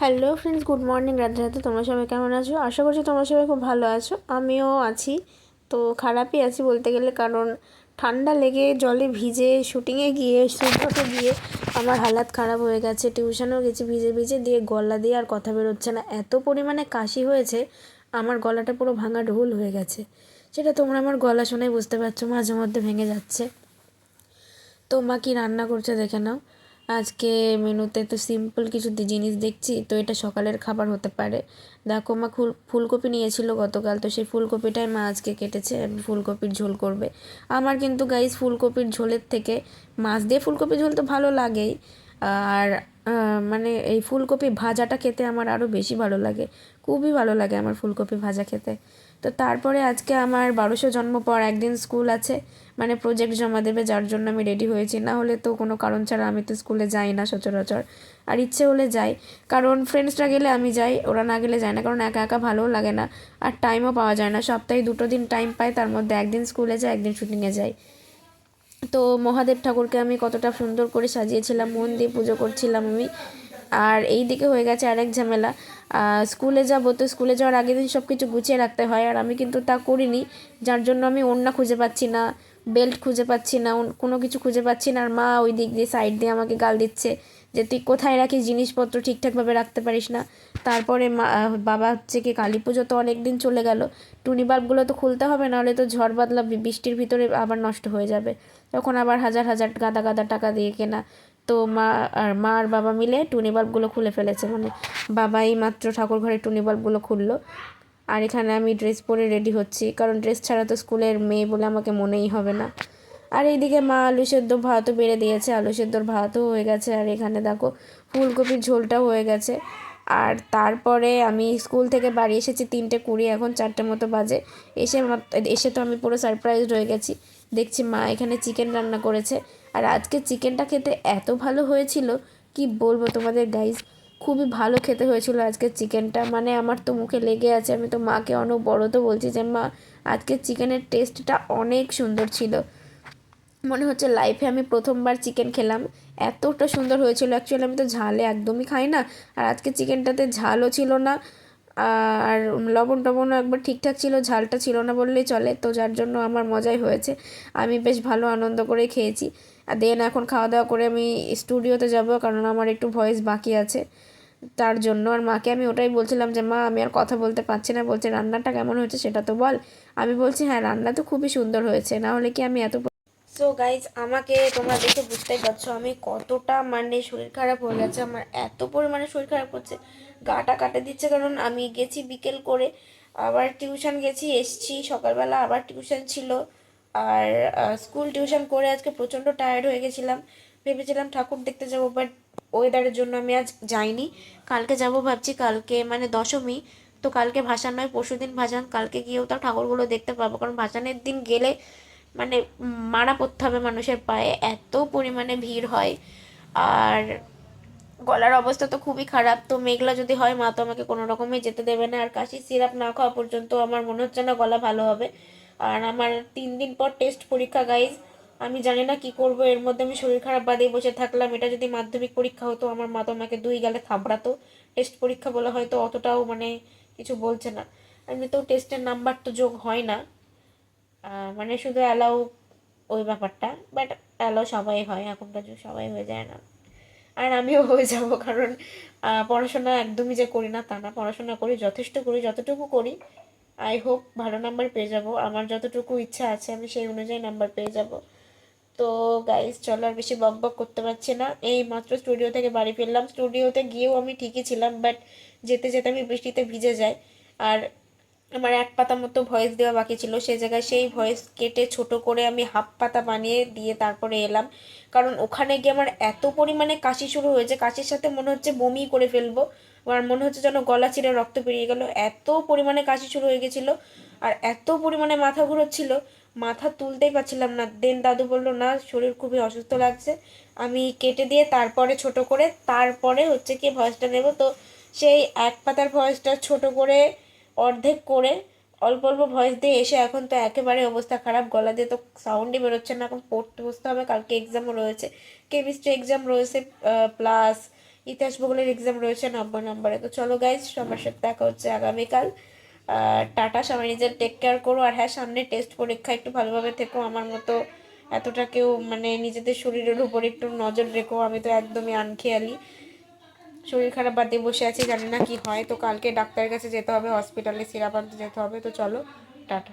Hello friends good morning Radhe Radhe তোমরা সবাই কেমন আছো? আশা করছি তোমরা সবাই খুব ভালো আছো। আমিও আছি। তো খারাপই আছি বলতে গেলে, কারণ ঠান্ডা লেগে জলে ভিজে শুটিংয়ে গিয়ে শুটতে গিয়ে আমার হালাত খারাপ হয়ে গেছে। টিউশনেও গেছি ভিজে ভিজে, দিয়ে গলা দিয়ে আর কথা বেরোচ্ছে না। এত পরিমাণে কাশি হয়েছে, আমার গলাটা পুরো ভাঙা ঢোল হয়ে গেছে। সেটা তোমরা আমার গলা শুনেই বুঝতে পারছ, মাঝে মধ্যে ভেঙে যাচ্ছে। তো মা কী রান্না করছে দেখে নাও। আজকে মেনুতে তো সিম্পল কিছু জিনিস দেখছি, তো এটা সকালের খাবার হতে পারে। দেখো মা ফুল ফুলকপি নিয়েছিল গতকাল, তো সেই ফুলকপিটাই মা আজকে কেটেছে, ফুলকপির ঝোল করবে। আমার কিন্তু গাইস ফুলকপির ঝোলের থেকে মাছ দিয়ে ফুলকপির ঝোল তো ভালো লাগেই। আর মানে এই ফুলকপি ভাজাটা খেতে আমার আরও বেশি ভালো লাগে। খুবই ভালো লাগে আমার ফুলকপি ভাজা খেতে। তো তারপরে আজকে আমার বারোশো জন্ম পর একদিন স্কুল আছে মানে প্রজেক্ট জমা দেবে, যার জন্য আমি রেডি হয়েছি। না হলে তো কোনো কারণ ছাড়া আমি তো স্কুলে যাই না সচরাচর। আর ইচ্ছে হলে যাই, কারণ ফ্রেন্ডসরা গেলে আমি যাই, ওরা না গেলে যায় না, কারণ একা একা ভালোও লাগে না। আর টাইমও পাওয়া যায় না, সপ্তাহে দুটো দিন টাইম পাই, তার মধ্যে একদিন স্কুলে যাই, একদিন শুটিংয়ে যাই। তো মহাদেব ঠাকুরকে আমি কতটা সুন্দর করে সাজিয়েছিলাম, মন দিয়ে পুজো করছিলাম আমি। আর এই দিকে হয়ে গেছে আরেক ঝামেলা। স্কুলে যাব তো স্কুলে যাওয়ার আগের দিন সব কিছু গুছিয়ে রাখতে হয় আর আমি কিন্তু তা করিনি। যার জন্য আমি ওড়না খুঁজে পাচ্ছি না, বেল্ট খুঁজে পাচ্ছি না কোনো কিছু খুঁজে পাচ্ছি না। আর মা ওই দিক দিয়ে সাইড দিয়ে আমাকে গাল দিচ্ছে যে, তুই কোথায় রাখিস জিনিসপত্র ঠিকঠাকভাবে রাখতে পারিস না? তারপরে মা, বাবা হচ্ছে কি, কালী পুজো তো অনেক দিন চলে গেল। টুনি বাল্বগুলো তো খুলতে হবে, নাহলে তো ঝড় বাদলা বৃষ্টির ভিতরে আবার নষ্ট হয়ে যাবে। তখন আবার হাজার হাজার গাদা গাদা টাকা দিয়ে কেনা। তো মা আর মা আর বাবা মিলে টুনি বাল্বগুলো খুলে ফেলেছে। মানে বাবাই মাত্র ঠাকুর ঘরে টুনি বাল্বগুলো খুললো। আর এখানে আমি ড্রেস পরে রেডি হচ্ছি। কারণ ড্রেস ছাড়া তো স্কুলের মেয়ে বলে আমাকে মনেই হবে না। আর এইদিকে মা আলু সেদ্ধ ভাতও বেড়ে দিয়েছে। আলু সেদ্ধর ভাতও হয়ে গেছে। আর এখানে দেখো ফুলকপির ঝোলটাও হয়ে গেছে। আর তারপরে আমি স্কুল থেকে বাড়ি এসেছি তিনটে কুড়ি, এখন চারটে মতো বাজে। এসে এসে তো আমি পুরো সারপ্রাইজড হয়ে গেছি। দেখছি মা এখানে চিকেন রান্না করেছে। আর আজকে চিকেনটা খেতে এত ভালো হয়েছিল, কি বলব তোমাদের গাইজ খুবই ভালো খেতে হয়েছিল আজকে চিকেনটা। মানে আমার তো মুখে লেগে আছে, আমি তো মাকে অনেক বড় তো বলছি যে, মা, আজকে চিকেনের টেস্টটা অনেক সুন্দর ছিল। মনে হচ্ছে লাইফে আমি প্রথমবার চিকেন খেলাম। এতটা সুন্দর হয়েছিল অ্যাকচুয়ালি আমি তো ঝালে একদমই খাই না। আর আজকে চিকেনটাতে ঝালও ছিল না, আর লবণ টবণও একবার ঠিকঠাক ছিল, ঝালটা ছিল না বললেই চলে। তো যার জন্য আমার মজাই হয়েছে। আমি বেশ ভালো আনন্দ করে খেয়েছি। দেন এখন খাওয়া দাওয়া করে আমি স্টুডিওতে যাব, কারণ আমার একটু ভয়েস বাকি আছে তার জন্য। আর মাকে আমি ওটাই বলছিলাম যে, মা, আমি আর কথা বলতে পারছি না, বলছে, রান্নাটা কেমন হয়েছে সেটা তো বল। আমি বলছি হ্যাঁ রান্না তো খুবই সুন্দর হয়েছে, না হলে কি আমি এত সো গাইজ আমাকে তোমরা দেখে বুঝতেই পারছ, আমি কতটা মানে শরীর খারাপ হয়ে গেছে, আমার এত পরিমাণে শরীর খারাপ করছে, গাটা কাটে দিচ্ছে, কারণ আমি গেছি বিকেল করে, আবার টিউশন গেছি, এসছি সকালবেলা, আবার টিউশন ছিল। আর স্কুল টিউশন করে আজকে প্রচণ্ড টায়ার্ড হয়ে গেছিলাম। ভেবেছিলাম ঠাকুর দেখতে যাব বাট ওয়েদারের জন্য আমি আজ যাইনি। কালকে যাব ভাবছি, কালকে মানে দশমী, তো কালকে ভাসান নয়, পরশু দিন ভাসান, কালকে গিয়েও তো ঠাকুরগুলো দেখতে পাবো, কারণ ভাসানের দিন গেলে মানে মারা পড়তে হবে মানুষের পায়ে, এত পরিমাণে ভিড় হয়। আর গলার অবস্থা তো খুবই খারাপ, তো মেঘলা যদি হয়, মা তো আমাকে কোনো রকমে যেতে দেবে না। আর কাশি সিরাপ না খাওয়া পর্যন্ত আমার মনে হচ্ছে না গলা ভালো হবে। আর আমার তিন দিন পর টেস্ট পরীক্ষা গাইজ আমি জানি না কি করব, এর মধ্যে আমি শরীর খারাপ বাদে বসে থাকলাম। এটা যদি মাধ্যমিক পরীক্ষা হতো, আমার মা তো আমাকে দুই গালে থাবড়াতো। টেস্ট পরীক্ষা বলে হয়তো অতটাও মানে কিছু বলছে না। এমনিতেও টেস্টের নাম্বার তো যোগ হয় না। মানে শুধু অ্যালাউ ওই ব্যাপারটা বাট অ্যালাউ সবাই হয়, এখনকার যুগ সবাই হয়ে যায় না। আর আমিও হয়ে যাব, কারণ পড়াশোনা একদমই যে করি না তা না। পড়াশোনা করি, যথেষ্ট করি, যতটুকু করি আই হোপ ভালো নাম্বার পেয়ে যাব। আমার যতটুকু ইচ্ছা আছে, আমি সেই অনুযায়ী নাম্বার পেয়ে যাব। তো গাইজ চলো আর বেশি বক বক করতে পারছি না। এই মাত্র স্টুডিও থেকে বাড়ি ফিরলাম। স্টুডিওতে গিয়েও আমি ঠিকই ছিলাম বাট যেতে যেতে আমি বৃষ্টিতে ভিজে যাই। আর আমার এক পাতা মতো ভয়েস দেওয়া বাকি ছিল। সেই জায়গায় সেই ভয়েস কেটে ছোট করে আমি হাফ পাতা বানিয়ে দিয়ে তারপরে এলাম। কারণ ওখানে গিয়ে আমার এত পরিমাণে কাশি শুরু হয়েছে, কাশির সাথে মনে হচ্ছে বমি করে ফেলব। আমার মনে হচ্ছে যেন গলা চিরে রক্ত বেরিয়ে গেল। এত পরিমাণে কাশি শুরু হয়ে গেছিল আর এত পরিমাণে মাথা ঘুরোচ্ছিল, মাথা তুলতেই পারছিলাম না। দেন দাদু বলল, না, শরীর খুবই অসুস্থ লাগছে। আমি কেটে দিয়ে তারপরে ছোট করে, তারপরে হচ্ছে কি ভয়েসটা নেব। তো সেই এক পাতার ভয়েসটা ছোট করে, অর্ধেক করে, অল্প অল্প ভয়েস দিয়ে এসে এখন তো একেবারে অবস্থা খারাপ। গলা দিয়ে তো সাউন্ডই বেরোচ্ছে না। এখন পড়তে বসতে হবে। কালকে এক্সামও রয়েছে। কেমিস্ট্রি এক্সাম রয়েছে প্লাস ইতিহাস ভূগোলের এক্সাম রয়েছে নব্বই নম্বরে। তো চলো গাইজ সবার সাথে দেখা হচ্ছে আগামীকাল। টাটা, সবাই নিজের টেক কেয়ার করো। আর হ্যাঁ সামনে টেস্ট পরীক্ষা, একটু ভালোভাবে থেকো। আমার মতো এতটা কেউ মানে নিজেদের শরীরের উপর একটু নজর রেখো। আমি তো একদমই আনখেয়ালি। শরীর খারাপ বাদ বসে আছি, জানি না কি হয়। তো কালকে ডাক্তারের কাছে যেতে হবে হসপিটালে সিরাপ আনতে যেতে হবে। তো চলো, টাটা।